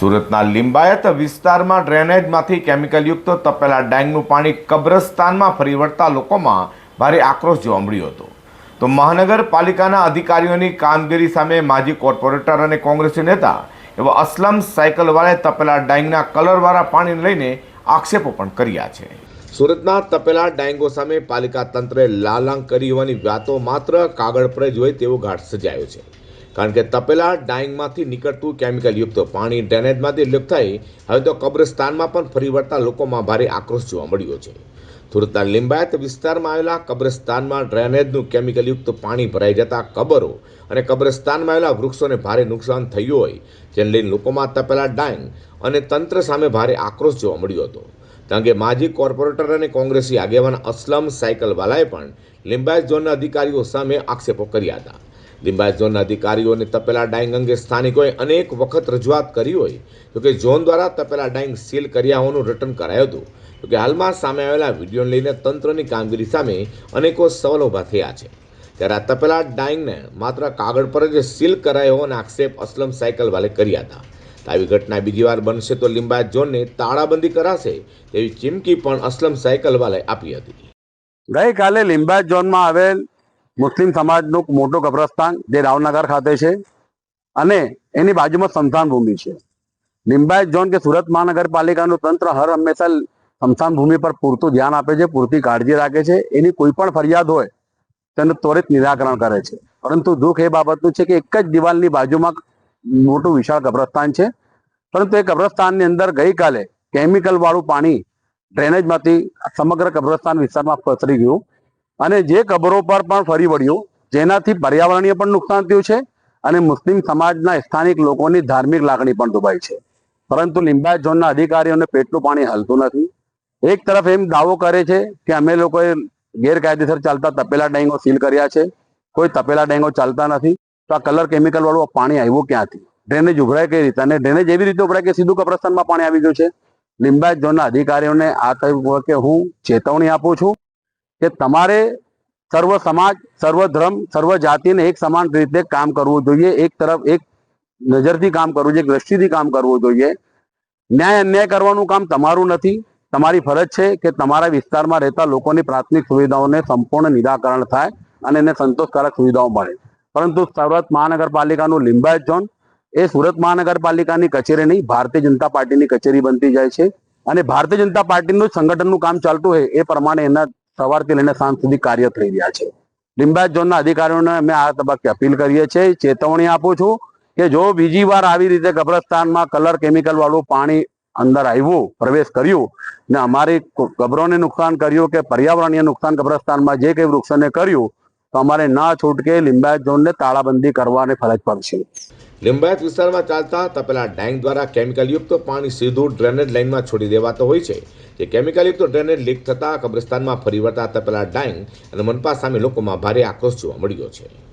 સુરતના લિંબાયત વિસ્તારમાં ડ્રેનેજમાંથી કેમિકલયુક્ત તપેલા ડાંગનું પાણી કબ્રસ્તાનમાં ફરી વળતા લોકોમાં ભારે આક્રોશ જોવા મળ્યો હતો. તો મહાનગરપાલિકાના અધિકારીઓની કામગીરી સામે માજી કોર્પોરેટર અને કોંગ્રેસી નેતા એવા અસલમ સાયકલવાળાએ તપેલા ડાંગના કલરવાળા પાણીને લઈને આક્ષેપો પણ કર્યા છે. સુરતના તપેલા ડાયંગો સામે પાલિકા તંત્રે લાલાંગ કરી હોવાની વાતો માત્ર કાગળ પર જ હોય તેવો ઘાટ સજાયો છે. કારણ કે તપેલા ડાઈંગમાંથી નીકળતું કેમિકલયુક્ત પાણી ડ્રેનેજમાંથી લિફ્ટ થઈ હવે તો કબ્રસ્તાનમાં પણ ફરી વળતા લોકોમાં ભારે આક્રોશ જોવા મળ્યો છે. સુરતના લિંબાયત વિસ્તારમાં આવેલા કબ્રસ્તાનમાં ડ્રેનેજનું કેમિકલયુક્ત પાણી ભરાઈ જતા કબરો અને કબ્રસ્તાનમાં આવેલા વૃક્ષોને ભારે નુકસાન થયું હોય, જેને લઈને લોકોમાં તપેલા ડાંગ અને તંત્ર સામે ભારે આક્રોશ જોવા મળ્યો હતો. કારણ કે માજી કોર્પોરેટર અને કોંગ્રેસી આગેવાન અસલમ સાયકલવાલાએ પણ લિંબાયત ઝોનના અધિકારીઓ સામે આક્ષેપો કર્યા હતા. લિંબાયત ઝોનના અધિકારીઓને તપેલા ડાઈંગ અંગે સ્થાનિકોએ અનેક વખત રજૂઆત કરી હોય તો કે ઝોન દ્વારા તપેલા ડાઈંગ સીલ કર્યા હોવાનું રિટર્ન કરાયું હતું. જોકે હાલમાં સામે આવેલા વિડીયોને લઈને તંત્રની કામગીરી સામે અનેકો સવાલો ઊભા થયા છે. ત્યારે આ તપેલા ડાઈંગને માત્ર કાગળ પર જ સીલ કરાયો હોવાના આક્ષેપ અસલમ સાયકલવાલે કર્યા હતા. આવી ઘટના બીજી વાર બનશે તો લિંબાયત ઝોનને તાળાબંધી કરાશે તેવી ચીમકી પણ અસલમ સાયકલવાલે આપી હતી. ગઈકાલે લિંબાયત ઝોનમાં આવેલ મુસ્લિમ સમાજનું મોટું કબ્રસ્તાન જે રાવનગર ખાતે છે અને એની બાજુમાં સ્મશાન ભૂમિ છે. લિંબાયત ઝોન કે સુરત મહાનગરપાલિકાનું તંત્ર હર હંમેશા સ્મશાન ભૂમિ પર પૂરતું ધ્યાન આપે છે, પૂરતી કાળજી રાખે છે. એની કોઈ પણ ફરિયાદ હોય, તેનું ત્વરિત નિરાકરણ કરે છે. પરંતુ દુઃખ એ બાબતનું છે કે એક જ દિવાલની બાજુમાં મોટું વિશાળ કબ્રસ્તાન છે. પરંતુ એ કબ્રસ્તાનની અંદર ગઈકાલે કેમિકલ વાળું પાણી ડ્રેનેજમાંથી સમગ્ર કબ્રસ્તાન વિસ્તારમાં પસરી ગયું. અને જે કબરો પર પણ ફરી વળ્યું, જેનાથી પર્યાવરણીય પણ નુકસાન થયું છે અને મુસ્લિમ સમાજના સ્થાનિક લોકોની ધાર્મિક લાગણી પણ દુભાઈ છે. પરંતુ લિંબાયત ઝોનના અધિકારીઓને પેટનું પાણી હલતું નથી. એક તરફ એમ દાવો કરે છે કે અમે લોકોએ ગેરકાયદેસર ચાલતા તપેલા ડેંગો સીલ કર્યા છે. કોઈ તપેલા ડેંગો ચાલતા નથી. તો આ કલર કેમિકલ વાળું પાણી આવ્યું ક્યાંથી? ડ્રેનેજ ઉભરાય કઈ રીતે? અને ડ્રેનેજ એવી રીતે ઉભરાય કે સીધું કબ્રસ્તાનમાં પાણી આવી ગયું છે? લિંબાયત ઝોનના અધિકારીઓને આ થયું કે હું ચેતવણી આપું છું. કે તમારે સર્વ સમાજ, સર્વ ધર્મ, સર્વ જાતિને એક સમાન રીતે કામ કરવું જોઈએ. એક તરફ એક નજરથી કામ કરવું જોઈએ દ્રષ્ટિથી કામ કરવું જોઈએ. ન્યાય અન્યાય કરવાનું કામ તમારું નથી. તમારી ફરજ છે કે તમારા વિસ્તારમાં રહેતા લોકોની પ્રાથમિક સુવિધાઓને સંપૂર્ણ નિરાકરણ થાય અને એને સંતોષકારક સુવિધાઓ મળે. પરંતુ સુરત મહાનગરપાલિકાનું લિંબાયત ઝોન એ સુરત મહાનગરપાલિકાની કચેરી નહીં, ભારતીય જનતા પાર્ટીની કચેરી બનતી જાય છે. અને ભારતીય જનતા પાર્ટીનું સંગઠનનું કામ ચાલતું હોય એ પ્રમાણે એના સવારથી લઈને સાંજ સુધી કાર્ય થઈ રહ્યા છે. લિંબાયત ઝોનના અધિકારીઓને અમે આ તબક્કે અપીલ કરીએ છીએ, ચેતવણી આપું છું કે જો બીજી વાર આવી રીતે કબ્રસ્તાનમાં કલર કેમિકલ વાળું પાણી અંદર આવ્યું, પ્રવેશ કર્યું ને અમારી કબરોને નુકસાન કર્યું કે પર્યાવરણીય નુકસાન કબ્રસ્તાનમાં જે કંઈ વૃક્ષોને કર્યું તો અમારે ના છૂટકે લિંબાયત ઝોનને તાળાબંધી કરવાની ફરજ પડશે. લિંબાયત વિસ્તારમાં ચાલતા તપેલા ડાંગ દ્વારા કેમિકલયુક્ત પાણી સીધું ડ્રેનેજ લાઇનમાં છોડી દેવાતો હોય છે. જે કેમિકલયુક્ત ડ્રેનેજ લીક થતા કબ્રસ્તાનમાં ફરી વળતા તપેલા ડાંગ અને મનપા સામે લોકોમાં ભારે આક્રોશ જોવા મળ્યો છે.